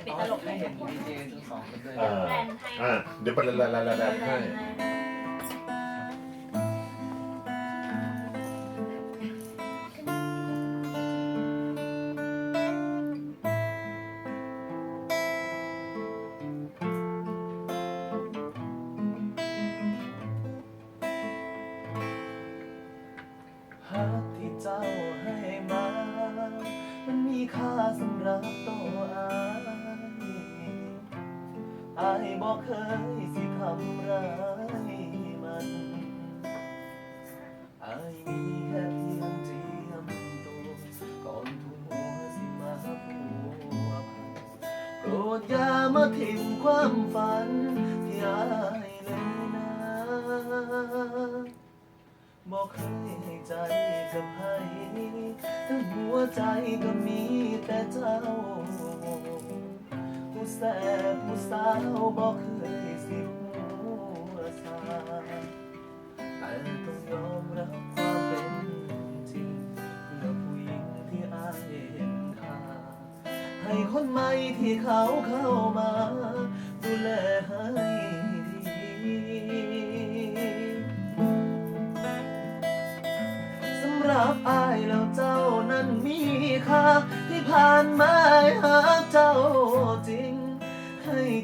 จะเป็นตลกให้เห็นดีเจทั้งสองคนด้วยอ่าแบรนด์ให้อ่าเดี๋ยวไปแล้วแล้วแล้วแล้วให้ฮักที่เจ้าให้มา มันมีค่าสำหรับตัวอาย อายบอกเคยสิทำร้ายมันอายมีแค่เพียงเจียมตัวก่อนทุ่มหัวสิมาผัวพันโปรดอย่ามาทิ้งความฝันที่อายเลยนะบอกเคยให้ใจกับใครทั้งหัวใจก็มีแต่เจ้าผู้แส สาวบอกเคยสิหัวสาแต่ต้องยอมรับความเป็นจริงเพื่อผู้หญิงที่อายเห็นค่าให้คนใหม่ที่เขาเข้ามา ดูแลให้ดีสำหรับอายแล้วเจ้านั้นมีค่าที่ผ่านมา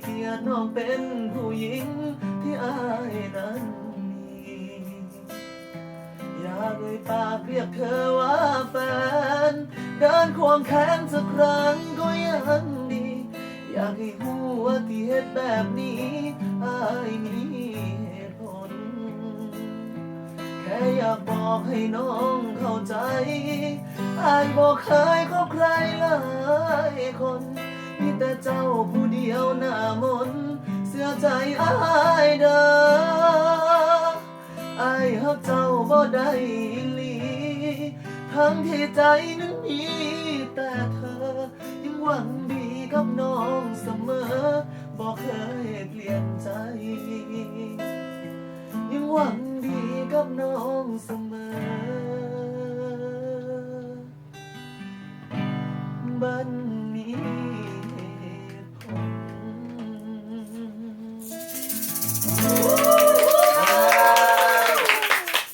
เกียรติน้องเป็นผู้หญิงที่อายนั้นมีอยากเอ่ยปากเรียกเธอว่าแฟน เดินควงแขนสักครั้งก็ยังดี อยากให้รู้ว่าที่เหตุแบบนี้อายมีเหตุผล แค่อยากบอกให้น้องเข้าใจอายบอกเคยคบใครหลายคน มีแต่เจ้าผู้เดียวหน้ามนเสียใจอายเด้ออายฮักเจ้าบ่ได้อีลี ทั้งที่ใจนั้นมีแต่เธอ ยังหวังดีกับน้องเสมอบอกเคยเปลี่ยนใจ ยังหวังดีกับน้องเสมอ บันนี้